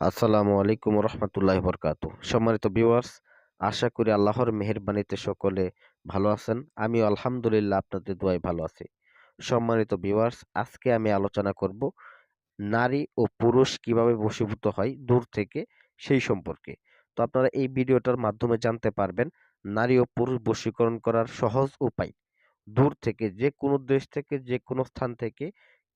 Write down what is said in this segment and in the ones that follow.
আসসালামু আলাইকুম রহমতুল্লাহ বরকাত সম্মানিত ভিউয়ার্স, আশা করি আল্লাহর মেহেরবানিতে সকলে ভালো আছেন। আমিও আলহামদুলিল্লাহ আপনাদের দোয়ায় ভালো আছি। সম্মানিত ভিউয়ার্স, আজকে আমি আলোচনা করব নারী ও পুরুষ কীভাবে বশীভূত হয়, দূর থেকে, সেই সম্পর্কে। তো আপনারা এই ভিডিওটার মাধ্যমে জানতে পারবেন নারী ও পুরুষ বশীকরণ করার সহজ উপায়। দূর থেকে যে কোনো দেশ থেকে যে কোনো স্থান থেকে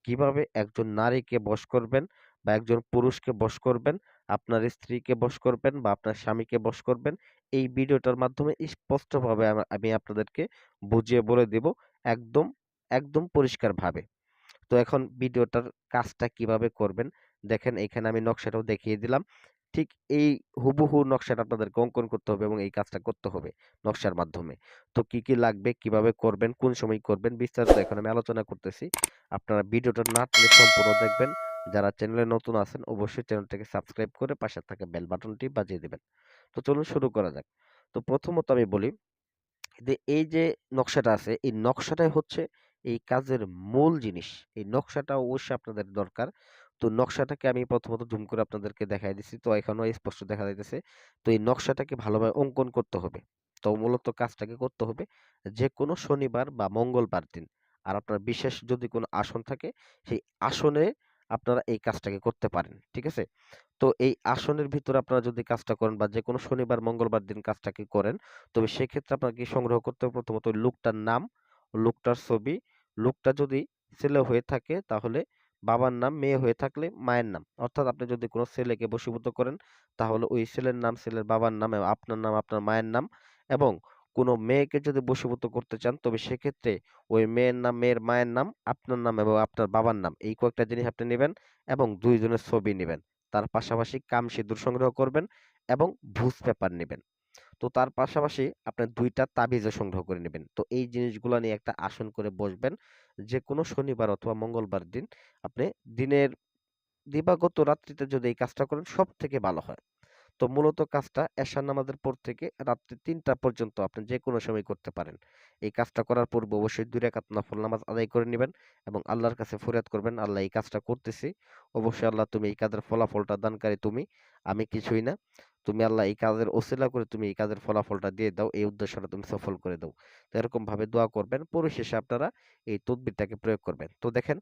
কীভাবে একজন নারীকে বশ করবেন বা একজন পুরুষকে বশ করবেন, আপনার স্ত্রীকে বশ করবেন বা আপনার স্বামীকে বশ করবেন, এই ভিডিওটার মাধ্যমে স্পষ্টভাবে আমা- আপনাদেরকে বুঝিয়ে বলে দেব একদম একদম পরিষ্কারভাবে। তো এখন ভিডিওটার কাজটা কীভাবে করবেন, দেখেন এখানে আমি নকশাটাও দেখিয়ে দিলাম। ঠিক এই হুবহু নকশাটা আপনাদেরকে অঙ্কন করতে হবে এবং এই কাজটা করতে হবে নকশার মাধ্যমে। তো কি কি লাগবে, কীভাবে করবেন, কোন সময় করবেন, বিস্তারিত এখন আমি আলোচনা করতেছি। আপনারা ভিডিওটা না টেনে সম্পূর্ণ দেখবেন। যারা চ্যানেলে নতুন আছেন, অবশ্যই চ্যানেলটাকে সাবস্ক্রাইব করে পাশে থাকা বেল বাটনটি বাজিয়ে দেবেন। তো চলুন শুরু করা যাক। তো প্রথমত আমি বলি যে, এই যে নকশাটা আছে, এই নকশাটাই হচ্ছে এই কাজের মূল জিনিস। এই নকশাটা অবশ্যই আপনাদের দরকার। তো নকশাটাকে আমি প্রথমত জুম করে আপনাদেরকে দেখাই দিচ্ছি তো এখানেও স্পষ্ট দেখা যাইতেছে। তো এই নকশাটাকে ভালোভাবে অঙ্কন করতে হবে। তো মূলত কাজটাকে করতে হবে যে কোনো শনিবার বা মঙ্গলবার দিন। আর আপনার বিশেষ যদি কোনো আসন থাকে, সেই আসনে আপনারা এই কাজটাকে করতে পারেন, ঠিক আছে? তো এই আসনের ভিতরে আপনারা যদি কাজটা করেন বা যে কোনো শনিবার, মঙ্গলবার দিন কাজটাকে করেন, তবে সেক্ষেত্রে আপনাকে সংগ্রহ করতে হবে প্রথমত লোকটার নাম, লোকটার ছবি। লোকটা যদি ছেলে হয়ে থাকে তাহলে বাবার নাম, মেয়ে হয়ে থাকলে মায়ের নাম। অর্থাৎ আপনি যদি কোনো ছেলেকে বশীভূত করেন, তাহলে ওই ছেলের নাম, ছেলের বাবার নাম, আপনার নাম, আপনার মায়ের নাম এবং কোনো মেয়েকে যদি বশীভূত করতে চান, তবে সেক্ষেত্রে ওই মেয়ের নাম, মেয়ের মায়ের নাম, আপনার নাম এবং আপনার বাবার নাম, এই কয়েকটা জিনিস আপনি নেবেন এবং দুইজনের ছবি নেবেন। তার পাশাপাশি কাম সিঁদুর সংগ্রহ করবেন এবং ভুজ পেপার নেবেন। তো তার পাশাপাশি আপনার দুইটা তাবিজও সংগ্রহ করে নেবেন। তো এই জিনিসগুলো নিয়ে একটা আসন করে বসবেন। যে কোনো শনিবার অথবা মঙ্গলবার দিন আপনি দিনের দিবাগত রাত্রিতে যদি এই কাজটা করেন সব থেকে ভালো হয়। তো মূলত কাজটা এশার নামাজের পর থেকে রাত্রি তিনটা পর্যন্ত আপনি যে কোনো সময় করতে পারেন। এই কাজটা করার পূর্বে অবশ্যই দুই রাকাত নফল নামাজ আদায় করে নেবেন এবং আল্লাহর কাছে ফরিয়াদ করবেন, আল্লাহ, এই কাজটা করতেছি। অবশ্যই আল্লাহ, তুমি এই কাজের ফলাফলটা দানকারী তুমি, আমি কিছুই না। তুমি আল্লাহ, এই কাজের ওসিলা করে তুমি এই কাজের ফলাফলটা দিয়ে দাও, এই উদ্দেশ্যটা তুমি সফল করে দাও। তো এরকম ভাবে দোয়া করবেন, পরিশেষে আপনারা এই তদবিরটাকে প্রয়োগ করবেন। তো দেখেন,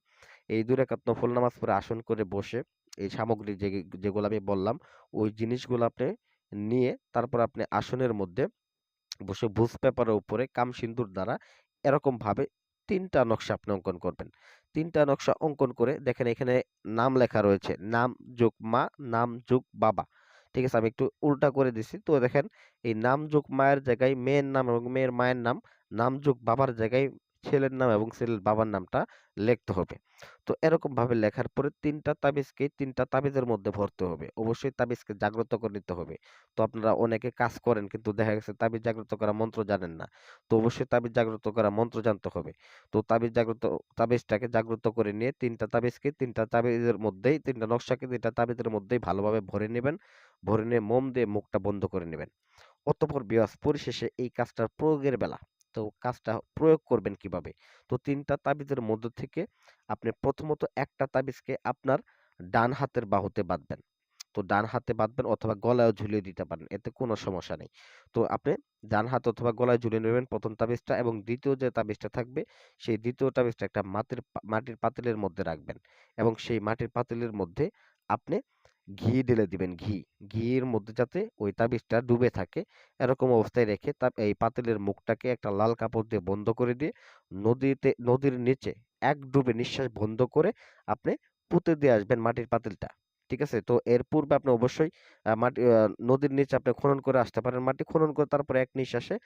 এই দুই রাকাত নফল নামাজ পড়ে আসন করে বসে এই সামগ্রী যে যেগুলো আমি বললাম, ওই জিনিসগুলো আপনি নিয়ে তারপর আপনি আসনের মধ্যে বসে ভুজ পেপারের উপরে কাম সিন্দুর দ্বারা এরকম ভাবে তিনটা নকশা আপনি অঙ্কন করবেন। তিনটা নকশা অঙ্কন করে দেখেন এখানে নাম লেখা রয়েছে, নাম যোগ মা, নাম যোগ বাবা। ঠিক আছে, আমি একটু উল্টা করে দিছি। তো দেখেন, এই নাম যোগ মায়ের জায়গায় মেয়ের নাম এবং মেয়ের মায়ের নাম নাম যোগ বাবার জায়গায় ছেলের নাম এবং ছেলের বাবার নামটা লিখতে হবে। তো এরকম ভাবে লেখার পরে তিনটা তাবিজকে তিনটা তাবিজের মধ্যে ভরতে হবে। অবশ্যই তাবিজকে জাগ্রত করে নিতে হবে। তো আপনারা অনেকে কাজ করেন কিন্তু দেখা গেছে তাবিজ জাগ্রত করা মন্ত্র জানেন না। তো অবশ্যই তাবিজ জাগ্রত করা মন্ত্র জানতে হবে। তো তাবিজ জাগ্রত, তাবিজটাকে জাগ্রত করে নিয়ে তিনটা তাবিজকে তিনটা তাবিজের মধ্যেই তিনটা নকশাকে তিনটা তাবিজের মধ্যেই ভালোভাবে ভরে নেবেন। ভরে নিয়ে মোম দিয়ে মুখটা বন্ধ করে নেবেন। অতঃপর বিয়াস পরিশেষে এই কাজটার প্রয়োগের বেলা তো কাজটা প্রয়োগ করবেন কীভাবে? তো তিনটা তাবিজের মধ্য থেকে আপনি প্রথমত একটা তাবিজকে আপনার ডান হাতের বাহুতে বাঁধবেন। তো ডান হাতে বাঁধবেন অথবা গলায় ঝুলিয়ে দিতে পারেন, এতে কোনো সমস্যা নেই। তো আপনি ডান হাত অথবা গলায় ঝুলিয়ে নেবেন প্রথম তাবিজটা এবং দ্বিতীয় যে তাবিজটা থাকবে, সেই দ্বিতীয় তাবিজটা একটা মাটির মাটির পাতিলের মধ্যে রাখবেন এবং সেই মাটির পাতিলের মধ্যে আপনি ঘি ঢেলে দিবেন, ঘি। ঘির মধ্যে যাতে ওই তাবিজটা ডুবে থাকে, এরকম অবস্থায় রেখে তা এই পাতিলের মুখটাকে একটা লাল কাপড় দিয়ে বন্ধ করে দিয়ে নদীতে, নদীর নিচে এক ডুবে নিঃশ্বাস বন্ধ করে আপনি পুঁতে দিয়ে আসবেন মাটির পাতিলটা, ঠিক আছে? তো এর পূর্বে আপনি অবশ্যই মাটি নদীর নিচে আপনি খনন করে আসতে পারেন মাটি, খনন করে তারপরে এক নিঃশ্বাসে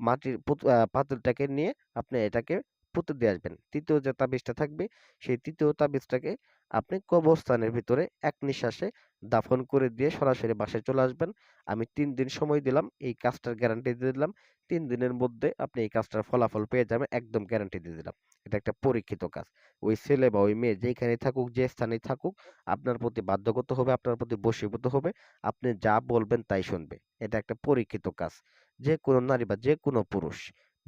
মাটির পুত- পাতিলটাকে নিয়ে আপনি এটাকে পুঁতে দিয়ে আসবেন। তৃতীয় যে তাবিজটা থাকবে, সেই তৃতীয় তাবিজটাকে আপনি কবরস্থানের ভিতরে এক নিঃশ্বাসে দাফন করে দিয়ে সরাসরি বাসায় চলে আসবেন। আমি তিন দিন সময় দিলাম, এই কাজটার গ্যারান্টি দিয়ে দিলাম। তিন দিনের মধ্যে আপনি এই কাজটার ফলাফল পেয়ে যাবেন, একদম গ্যারান্টি দিয়ে দিলাম। এটা একটা পরীক্ষিত কাজ। ওই ছেলে বা ওই মেয়ে যেখানে থাকুক, যে স্থানে থাকুক, আপনার প্রতি বাধ্যগত হবে, আপনার প্রতি বশীভূত হবে, আপনি যা বলবেন তাই শুনবে। এটা একটা পরীক্ষিত কাজ। যে কোনো নারী বা যে কোনো পুরুষ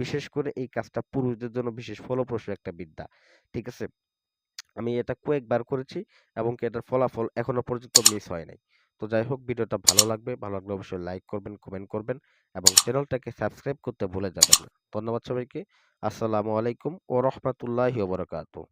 বিশেষ করে এই কাজটা পুরুষদের জন্য বিশেষ ফলপ্রসূ একটা বিদ্যা। ঠিক আছে? আমি এটা কয়েকবার করেছি এবং এটার ফলাফল এখনও পর্যন্ত মিস হয় নাই। তো যাই হোক, ভিডিওটা ভালো লাগবে। ভালো লাগলে অবশ্যই লাইক করবেন কমেন্ট করবেন এবং চ্যানেলটাকে সাবস্ক্রাইব করতে ভুলে যাবেন না। ধন্যবাদ সবাইকে। আসসালামু আলাইকুম ও রহমতুল্লাহি ওবরাকাতুহ